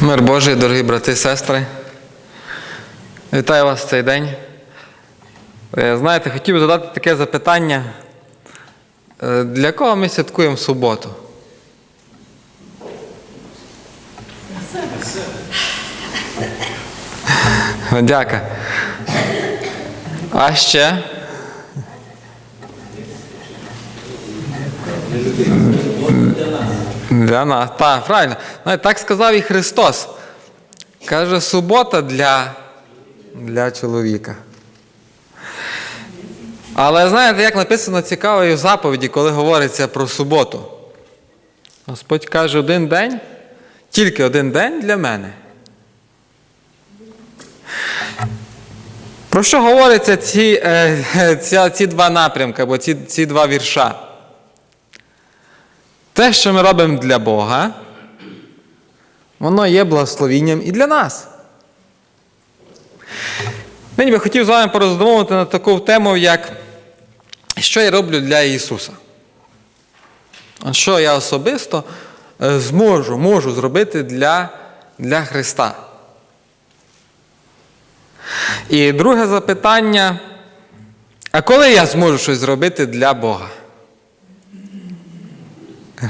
Мир Божий, дорогі брати і сестри. Вітаю вас в цей день. Е, Знаєте, хотів би задати таке запитання. Е, Для кого ми святкуємо суботу? Дяка. А ще? Для нас. Так, правильно. Так сказав і Христос. Каже, субота для, для чоловіка. Але знаєте, як написано цікаво і в заповіді, коли говориться про суботу. Господь каже, один день, тільки один день для мене. Про що говоряться ці, е, ці, ці два напрямки або ці, ці два вірша? Те, що ми робимо для Бога, воно є благословінням і для нас. Нині би хотів з вами пороздумувати на таку тему, як що я роблю для Ісуса. Що я особисто е, зможу, можу зробити для, для Христа. І друге запитання: а коли я зможу щось зробити для Бога?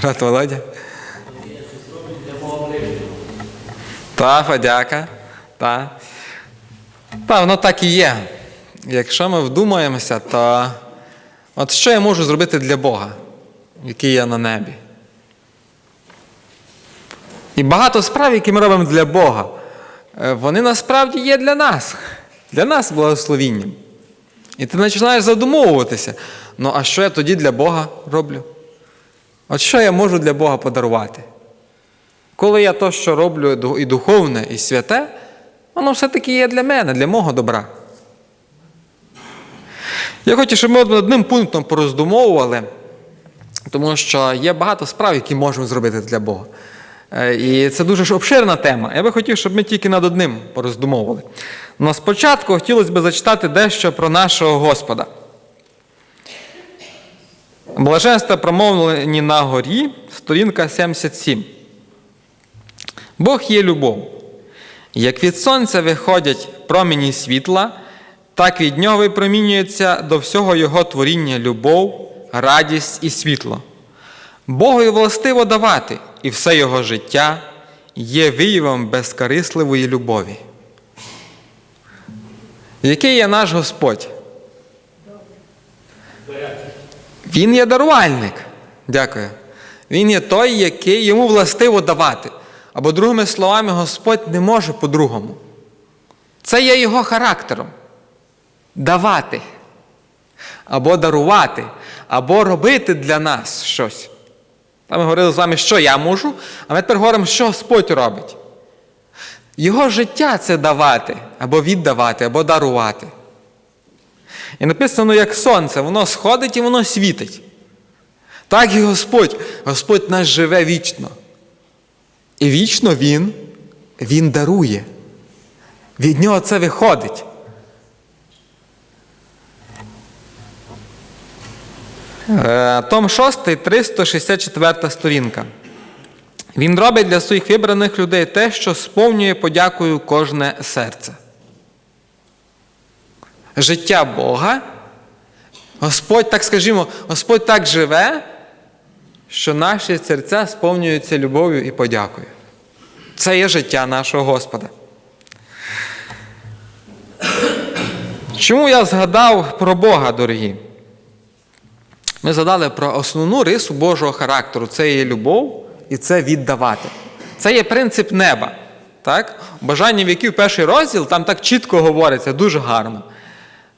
Брат Володя? Та, подяка. Та. Та, воно так і є. Якщо ми вдумаємося, то от що я можу зробити для Бога, який є на небі? І багато справ, які ми робимо для Бога, вони насправді є для нас, для нас благословінням. І ти починаєш задумовуватися, ну а що я тоді для Бога роблю? От що я можу для Бога подарувати? Коли я то, що роблю і духовне, і святе, воно все-таки є для мене, для мого добра. Я хочу, щоб ми одним пунктом пороздумовували, тому що є багато справ, які можемо зробити для Бога. Е, І це дуже обширна тема. Я би хотів, щоб ми тільки над одним пороздумовували. Но спочатку хотілося б зачитати дещо про нашого Господа. Блаженство промовлені на горі, сторінка 77. Бог є любов. Як від сонця виходять промені світла, так від нього випромінюється до всього Його творіння любов, радість і світло. Богові властиво давати, і все Його життя є виявом безкорисливої любові. Який є наш Господь? Він є дарувальник. Дякую. Він є той, який йому властиво давати. Або, другими словами, Господь не може по-другому. Це є його характером. Давати. Або дарувати, або робити для нас щось. Там ми говорили з вами, що я можу, а ми тепер говоримо, що Господь робить. Його життя це давати, або віддавати, або дарувати. І написано, як сонце, воно сходить і воно світить. Так і Господь. Господь наш живе вічно. І вічно Він, Він дарує. Від нього це виходить. Том 6, 364 сторінка. Він робить для своїх вибраних людей те, що сповнює подякою кожне серце. Життя Бога. Господь, так скажімо, Господь так живе, що наші серця сповнюються любов'ю і подякою. Це є життя нашого Господа. Чому я згадав про Бога, дорогі? Ми згадали про основну рису Божого характеру це є любов і це віддавати. Це є принцип неба. Так? Бажання віків, перший розділ, там так чітко говориться, дуже гарно.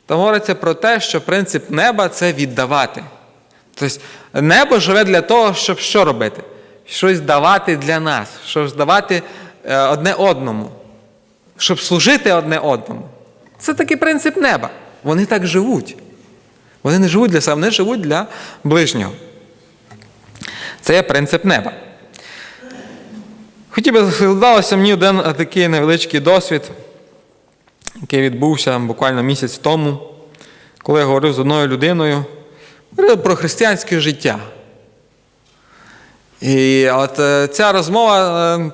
Там говориться про те, що принцип неба це віддавати. Тобто небо живе для того, щоб що робити? Щось давати для нас, щось давати е, одне одному, щоб служити одне одному. Це такий принцип неба. Вони так живуть. Вони не живуть для себе, вони живуть для ближнього. Це є принцип неба. Хотів би згадалося мені один такий невеличкий досвід. який відбувся буквально місяць тому, коли я говорив з одною людиною, говорив про християнське життя. І от е, ця розмова е,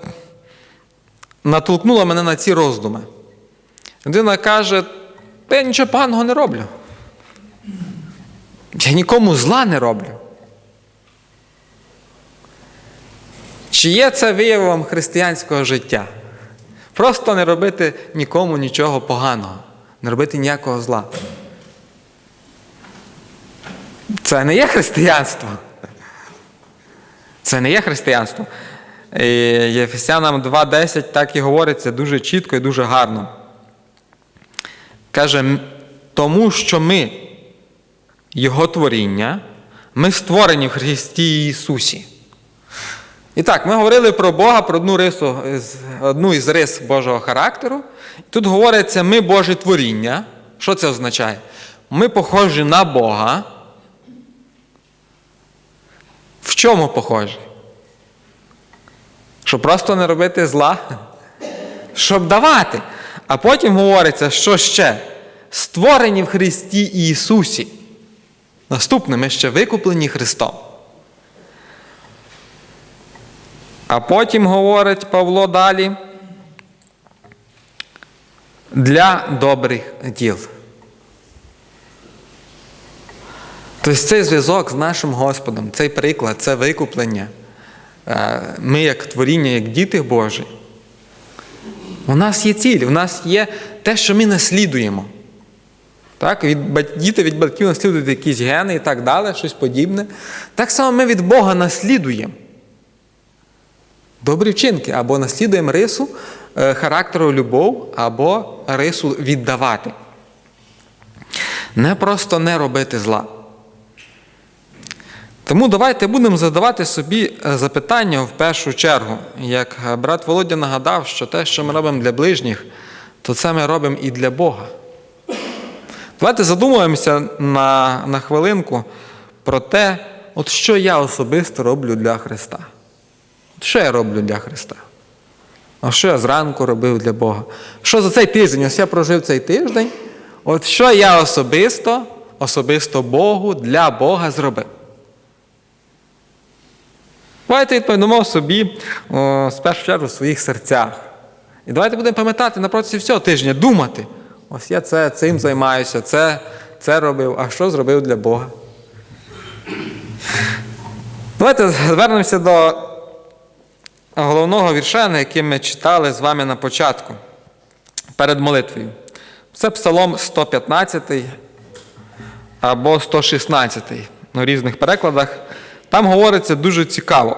натолкнула мене на ці роздуми. Людина каже, та я нічого поганого не роблю. Я нікому зла не роблю. Чи є це виявом християнського життя? Просто не робити нікому нічого поганого, не робити ніякого зла. Це не є християнство. Це не є християнство. Єфесянам 2.10 так і говориться дуже чітко і дуже гарно. Каже, тому що ми, Його творіння, ми створені в Христі Ісусі. І так, ми говорили про Бога, про одну рису, одну із рис Божого характеру. Тут говориться, ми Боже творіння. Що це означає? Ми похожі на Бога. В чому похожі? Щоб просто не робити зла, щоб давати. А потім говориться, що ще? Створені в Христі Ісусі. Наступне, ми ще викуплені Христом. А потім говорить Павло далі для добрих діл. Тобто цей зв'язок з нашим Господом, цей приклад, це викуплення. Ми, як творіння, як діти Божі. У нас є ціль, у нас є те, що ми наслідуємо. Так? Від, Діти від батьків наслідують якісь гени і так далі, щось подібне. Так само ми від Бога наслідуємо. Добрі вчинки або наслідуємо рису е, характеру любов, або рису віддавати. Не просто не робити зла. Тому давайте будемо задавати собі е, запитання в першу чергу. Як брат Володя нагадав, що те, що ми робимо для ближніх, то це ми робимо і для Бога. Давайте задумаємося на, на хвилинку про те, от що я особисто роблю для Христа. Що я роблю для Христа? А що я зранку робив для Бога? Що за цей тиждень? Ось я прожив цей тиждень. От що я особисто, особисто Богу для Бога зробив? Давайте відповімо собі о, з першу чергу в своїх серцях. І давайте будемо пам'ятати на протязі всього тижня, думати. Ось я це, цим займаюся, це, це робив, а що зробив для Бога? Давайте звернемося до головного вірша, який ми читали з вами на початку перед молитвою. Це Псалом 115 або 116 на різних перекладах. Там говориться дуже цікаво.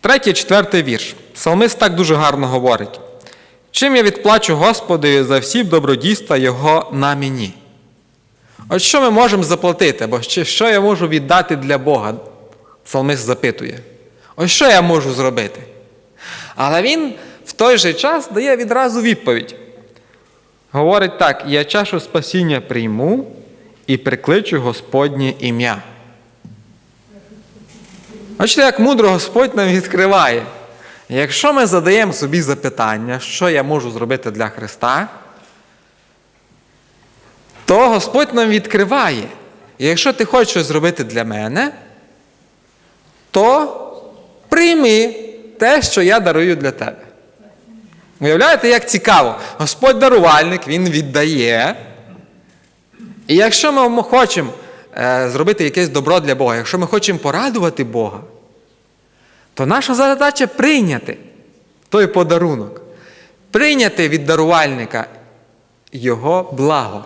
Третій, четвертий вірш. Псалмист так дуже гарно говорить. Чим я відплачу Господові за всі добродійства Його на мені? От що ми можемо заплатити, або що я можу віддати для Бога? Псалмист запитує. Ось що я можу зробити? Але він в той же час дає відразу відповідь. Говорить так: я чашу спасіння прийму і прикличу Господнє ім'я. Бачите, як мудро Господь нам відкриває. Якщо ми задаємо собі запитання, що я можу зробити для Христа, то Господь нам відкриває. І якщо ти хочеш щось зробити для мене, то прийми те, що я дарую для тебе. Уявляєте, як цікаво, Господь дарувальник, Він віддає. І якщо ми хочемо е, зробити якесь добро для Бога, якщо ми хочемо порадувати Бога, то наша задача прийняти той подарунок, прийняти від дарувальника Його благо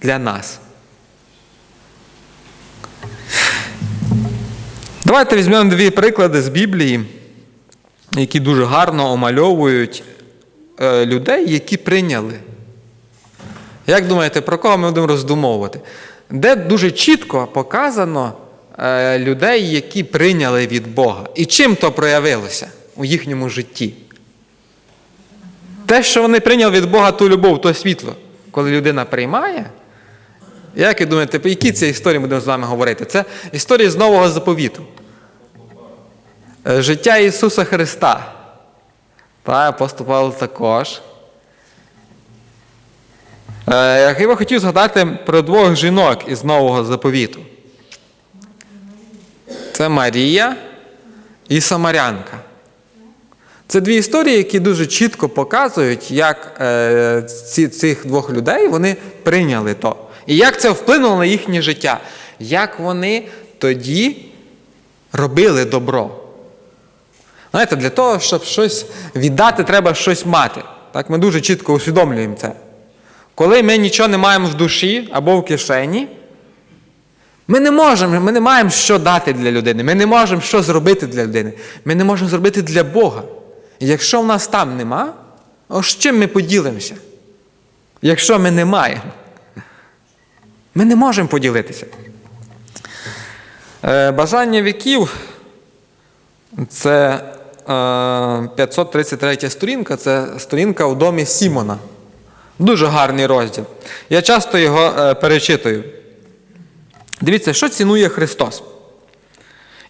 для нас. Давайте візьмемо дві приклади з Біблії, які дуже гарно омальовують е, людей, які прийняли. Як думаєте, про кого ми будемо роздумовувати? Де дуже чітко показано людей, які прийняли від Бога. І чим то проявилося у їхньому житті? Те, що вони прийняли від Бога ту любов, то світло, коли людина приймає. Як ви думаєте, по якій це історії будемо з вами говорити? Це історія з Нового заповіту. Життя Ісуса Христа. Та, апостол Павло також. Е, Я хотів згадати про двох жінок із Нового заповіту. Це Марія і Самарянка. Це дві історії, які дуже чітко показують, як е, ці, цих двох людей вони прийняли то. І як це вплинуло на їхнє життя. Як вони тоді робили добро. Знаєте, для того, щоб щось віддати, треба щось мати. Так, Ми дуже чітко усвідомлюємо це. Коли ми нічого не маємо в душі або в кишені, ми не можемо, ми не маємо що дати для людини, ми не можемо що зробити для людини. Ми не можемо зробити для Бога. І якщо в нас там нема, ось чим ми поділимося? Якщо ми не маємо, ми не можемо поділитися. Е, Бажання віків це е, 533 сторінка, це сторінка у домі Сімона. Дуже гарний розділ. Я часто його е, перечитую. Дивіться, що цінує Христос.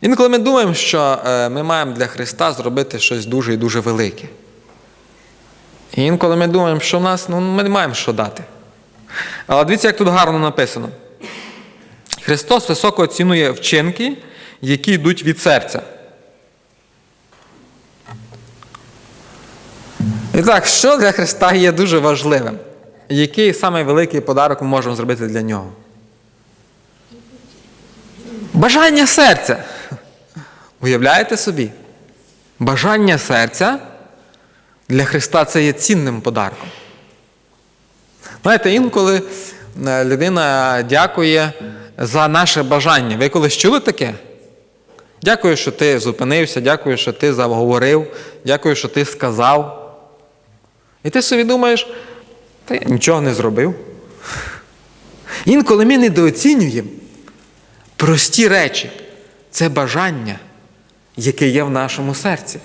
Інколи ми думаємо, що е, ми маємо для Христа зробити щось дуже і дуже велике. І інколи ми думаємо, що в нас ну, ми не маємо що дати. Але дивіться, як тут гарно написано. Христос високо оцінує вчинки, які йдуть від серця. І так, що для Христа є дуже важливим? Який самий великий подарок ми можемо зробити для нього? Бажання серця. Уявляєте собі? Бажання серця для Христа це є цінним подарком. Знаєте, інколи е, людина дякує за наше бажання. Ви колись чули таке? Дякую, що ти зупинився, дякую, що ти заговорив, дякую, що ти сказав. І ти собі думаєш, та я нічого не зробив. Інколи ми недооцінюємо прості речі. Це бажання, яке є в нашому серці.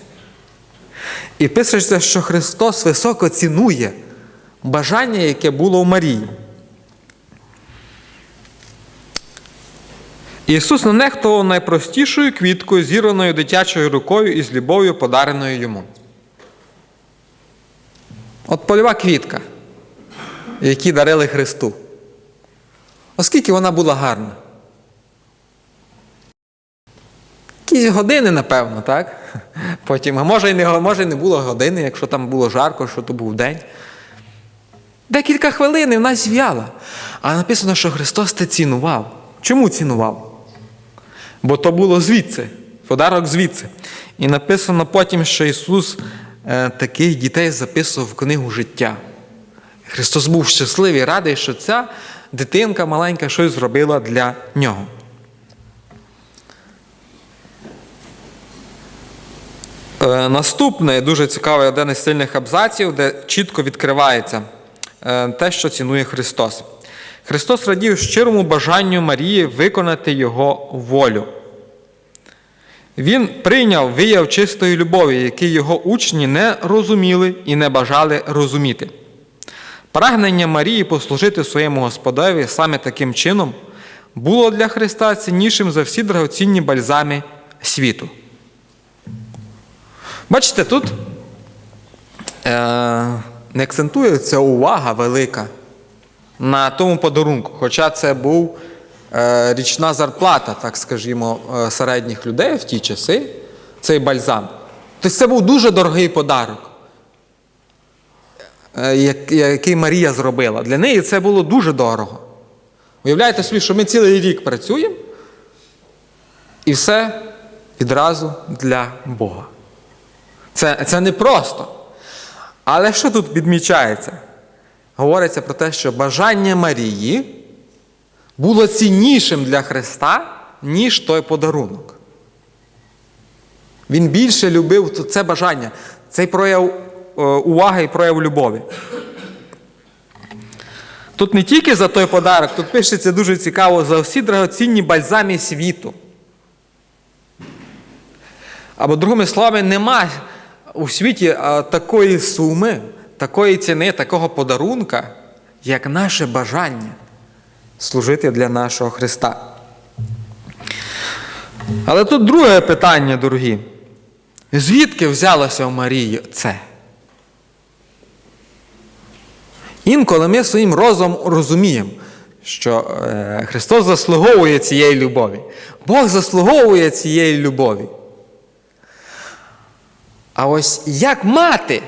І пишеться, що Христос високо цінує бажання, яке було у Марії. Ісус не нехтував найпростішою квіткою, зірваною дитячою рукою і з любов'ю, подареною йому. От польова квітка, які дарили Христу. Оскільки вона була гарна. Якісь години, напевно, так? Потім, а може і не, може і не було години, якщо там було жарко, що то був день. Декілька хвилин і вона зв'яла. А написано, що Христос це цінував. Чому цінував? Бо то було звідси, подарок звідси. І написано потім, що Ісус е, таких дітей записував в книгу життя. Христос був щасливий, радий, що ця дитинка маленька щось зробила для нього. Е, Наступний дуже цікавий один із сильних абзаців, де чітко відкривається е, те, що цінує Христос. Христос радів щирому бажанню Марії виконати Його волю. Він прийняв вияв чистої любові, який його учні не розуміли і не бажали розуміти. Прагнення Марії послужити своєму Господові саме таким чином було для Христа ціннішим за всі драгоцінні бальзами світу. Бачите, тут е, не акцентується увага велика на тому подарунку, хоча це був е, річна зарплата, так скажімо, е, середніх людей в ті часи, цей бальзам. Тобто це був дуже дорогий подарок, е, який Марія зробила. Для неї це було дуже дорого. Уявляєте собі, що ми цілий рік працюємо, і все відразу для Бога. Це, це не просто. Але що тут відмічається? Говориться про те, що бажання Марії було ціннішим для Христа, ніж той подарунок. Він більше любив це бажання, цей прояв е, уваги і прояв любові. Тут не тільки за той подарок, тут пишеться дуже цікаво за всі драгоцінні бальзамі світу. Або, другими словами, нема у світі такої суми, такої ціни, такого подарунка, як наше бажання служити для нашого Христа. Але тут друге питання, дорогі. Звідки взялося у Марії це? Інколи ми своїм розумом розуміємо, що е, Христос заслуговує цієї любові. Бог заслуговує цієї любові. А ось як мати,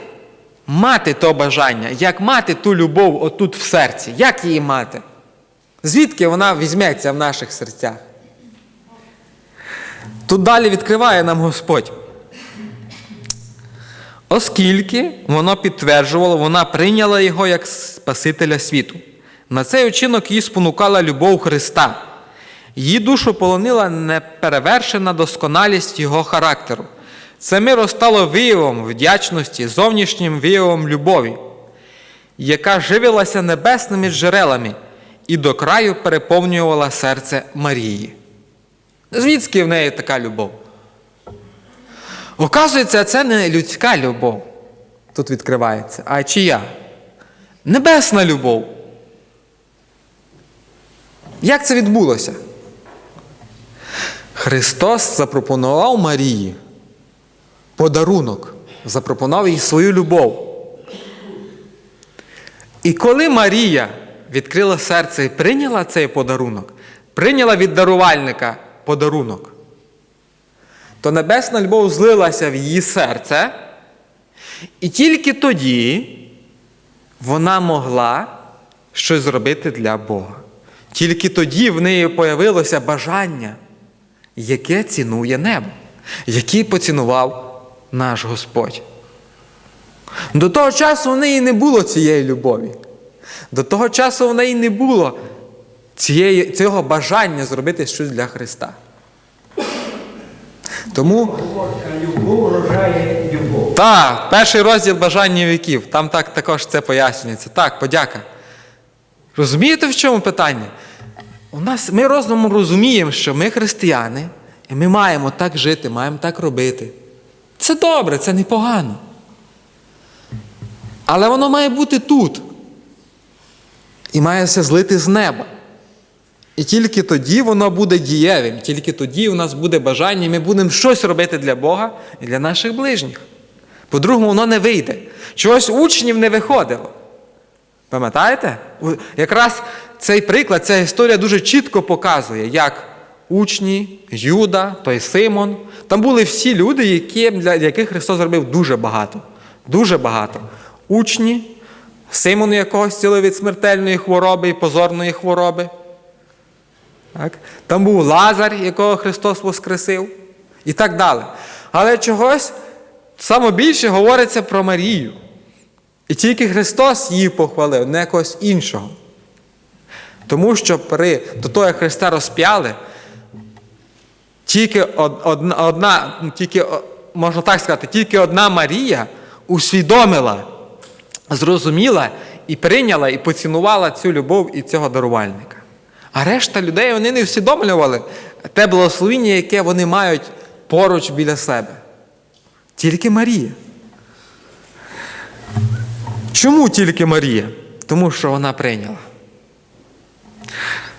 мати то бажання, як мати ту любов отут в серці, як її мати? Звідки вона візьметься в наших серцях? Тут далі відкриває нам Господь. Оскільки воно підтверджувало, вона прийняла його як Спасителя світу. На цей учинок її спонукала любов Христа. Її душу полонила неперевершена досконалість його характеру. Це миро стало виявом вдячності, зовнішнім виявом любові, яка живилася небесними джерелами і до краю переповнювала серце Марії. Звідки в неї така любов? Оказується, це не людська любов. Тут відкривається, а чия? Небесна любов. Як це відбулося? Христос запропонував Марії подарунок, запропонував їй свою любов. І коли Марія відкрила серце і прийняла цей подарунок, прийняла від дарувальника подарунок, то небесна любов злилася в її серце, і тільки тоді вона могла щось зробити для Бога. Тільки тоді в неї появилося бажання, яке цінує небо, яке поцінував наш Господь. До того часу в неї не було цієї любові. До того часу в неї не було цієї, цього бажання зробити щось для Христа. Тому Любов рожає любов. Так, перший розділ бажання віків. Там так також це пояснюється. Так, подяка. Розумієте, в чому питання? У нас, Ми розумом розуміємо, що ми християни, і ми маємо так жити, маємо так робити. Це добре, це непогано. Але воно має бути тут. І має все злити з неба. І тільки тоді воно буде дієвим, тільки тоді у нас буде бажання, і ми будемо щось робити для Бога і для наших ближніх. По-другому, воно не вийде. Чогось учнів не виходило. Пам'ятаєте? Якраз цей приклад, ця історія дуже чітко показує, як учні, Юда, той Симон. Там були всі люди, які, для яких Христос зробив дуже багато. Дуже багато. Учні, Симон якогось цілив від смертельної хвороби і позорної хвороби. Так? Там був Лазар, якого Христос воскресив, і так далі. Але чогось саме більше говориться про Марію. І тільки Христос її похвалив, не когось іншого. Тому що при до того, як Христа розп'яли, тільки одна, одна тільки, можна так сказати, тільки одна Марія усвідомила, зрозуміла і прийняла, і поцінувала цю любов і цього дарувальника. А решта людей вони не усвідомлювали те благословіння, яке вони мають поруч біля себе. Тільки Марія. Чому тільки Марія? Тому що вона прийняла.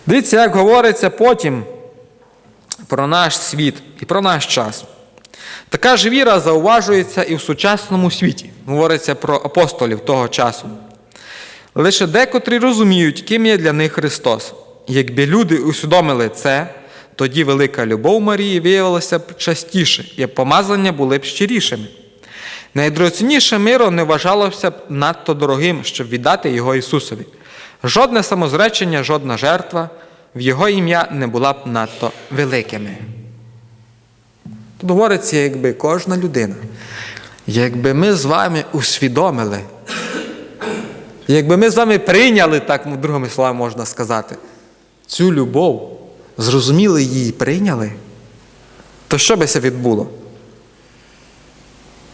Дивіться, як говориться потім про наш світ і про наш час. Така ж віра зауважується і в сучасному світі. Говориться про апостолів того часу. Лише декотрі розуміють, ким є для них Христос. Якби люди усвідомили це, тоді велика любов Марії виявилася б частіше, і помазання були б щирішими. Найдорогоцінніше миро не вважалося б надто дорогим, щоб віддати його Ісусові. Жодне самозречення, жодна жертва в Його ім'я не була б надто великими. Тут говориться, якби кожна людина, якби ми з вами усвідомили, якби ми з вами прийняли, так другими словами можна сказати, цю любов, зрозуміли її і прийняли, то що би це відбуло?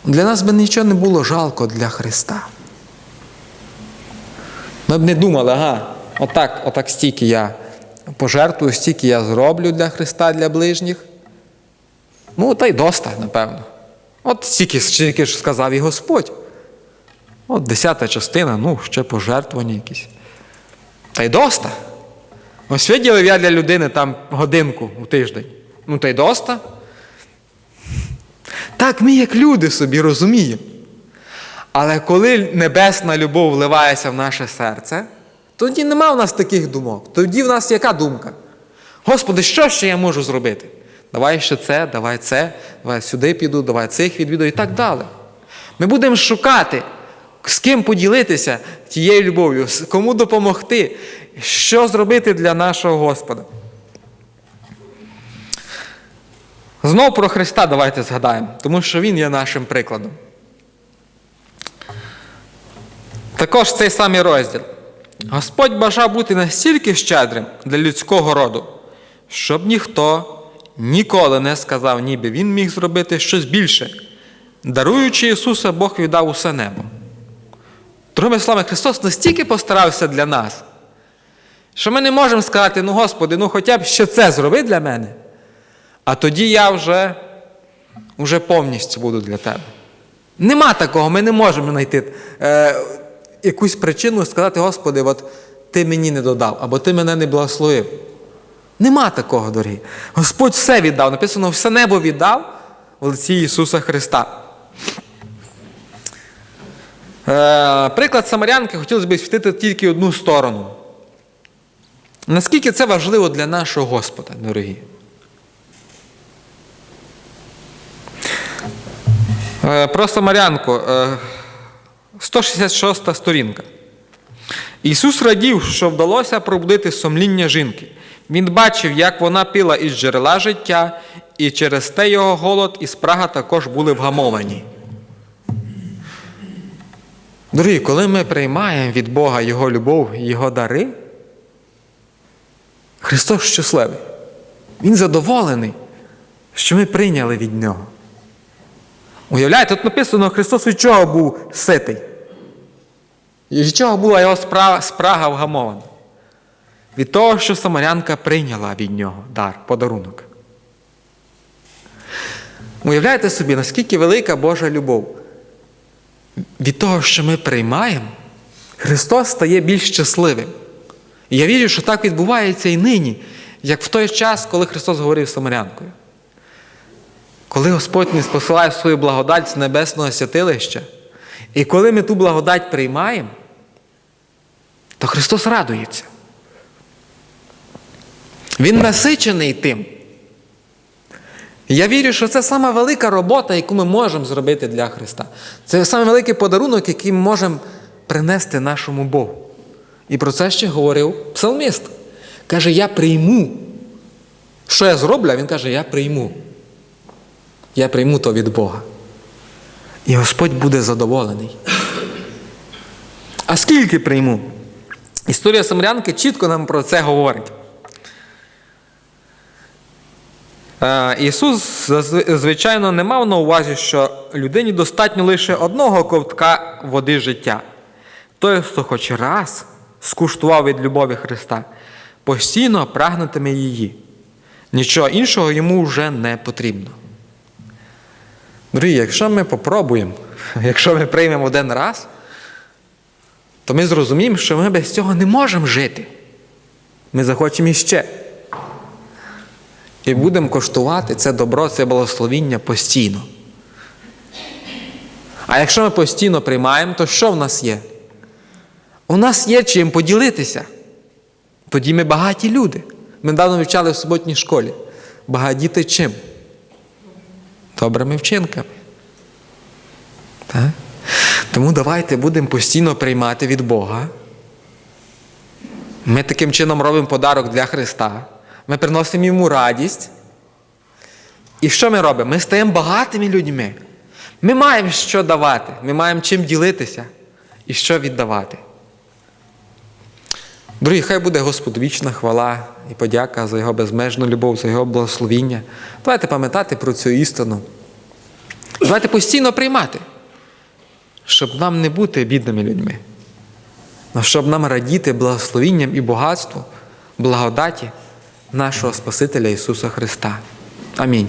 Для нас би нічого не було жалко для Христа. Ми б не думали, ага, отак, отак стільки я пожертвую, стільки я зроблю для Христа, для ближніх. Ну, та й доста, напевно. От стільки, стільки ж сказав і Господь. От десята частина, ну, ще пожертвування якісь. Та й доста. Ось виділив я для людини там годинку у тиждень. Ну, та й доста. Так ми, як люди, собі розуміємо. Але коли небесна любов вливається в наше серце, тоді нема в нас таких думок. Тоді в нас яка думка? Господи, що ще я можу зробити? Давай ще це, давай це, давай сюди піду, давай цих відвідую і так далі. Ми будемо шукати, з ким поділитися тією любов'ю, кому допомогти, що зробити для нашого Господа. Знов про Христа давайте згадаємо, тому що Він є нашим прикладом. Також цей самий розділ. Господь бажав бути настільки щедрим для людського роду, щоб ніхто ніколи не сказав, ніби він міг зробити щось більше. Даруючи Ісуса, Бог віддав усе небо. Другими словами, Христос настільки постарався для нас, що ми не можемо сказати, ну Господи, ну хоча б ще це зроби для мене, а тоді я вже, вже повністю буду для тебе. Нема такого, ми не можемо знайти е, якусь причину сказати, Господи, от ти мені не додав, або ти мене не благословив. Нема такого, дорогі. Господь все віддав. Написано, все небо віддав в лиці Ісуса Христа. Е, приклад Самарянки хотілося б світити тільки одну сторону. Наскільки це важливо для нашого Господа, дорогі? Е, Про Самарянку. Е, 166 сторінка. Ісус радів, що вдалося пробудити сумління жінки. Він бачив, як вона пила із джерела життя, і через те його голод і спрага також були вгамовані. Дорогі, коли ми приймаємо від Бога Його любов, Його дари, Христос щасливий. Він задоволений, що ми прийняли від Нього. Уявляєте, тут написано, Христос від чого був ситий. І від чого була його спрага, вгамована? Від того, що Самарянка прийняла від нього дар, подарунок. Уявляєте собі, наскільки велика Божа любов. Від того, що ми приймаємо, Христос стає більш щасливим. І я вірю, що так відбувається і нині, як в той час, коли Христос говорив з Самарянкою. Коли Господь не посилає свою благодать з небесного святилища, і коли ми ту благодать приймаємо, то Христос радується. Він насичений тим. Я вірю, що це сама велика робота, яку ми можемо зробити для Христа. Це саме великий подарунок, який ми можемо принести нашому Богу. І про це ще говорив псалміст. Каже, я прийму. Що я зроблю? Він каже, я прийму. Я прийму то від Бога. І Господь буде задоволений. А скільки прийму? Історія Самарянки чітко нам про це говорить. Е, Ісус, звичайно, не мав на увазі, що людині достатньо лише одного ковтка води життя. Той, хто хоч раз скуштував від любові Христа, постійно прагнутиме її. Нічого іншого йому вже не потрібно. Дорогі, якщо ми попробуємо, якщо ми приймемо один раз, то ми зрозуміємо, що ми без цього не можемо жити. Ми захочемо іще. І будемо коштувати це добро, це благословіння постійно. А якщо ми постійно приймаємо, то що в нас є? У нас є чим поділитися. Тоді ми багаті люди. Ми недавно вивчали в суботній школі. Багатіти чим? Добрими вчинками. Так? Тому давайте будемо постійно приймати від Бога. Ми таким чином робимо подарок для Христа. Ми приносимо йому радість. І що ми робимо? Ми стаємо багатими людьми. Ми маємо що давати, ми маємо чим ділитися і що віддавати. Дорогі, хай буде Господу вічна хвала і подяка за Його безмежну любов, за Його благословіння. Давайте пам'ятати про цю істину. Давайте постійно приймати, щоб нам не бути бідними людьми, а щоб нам радіти благословінням і багатству, благодаті нашого Спасителя Ісуса Христа. Амінь.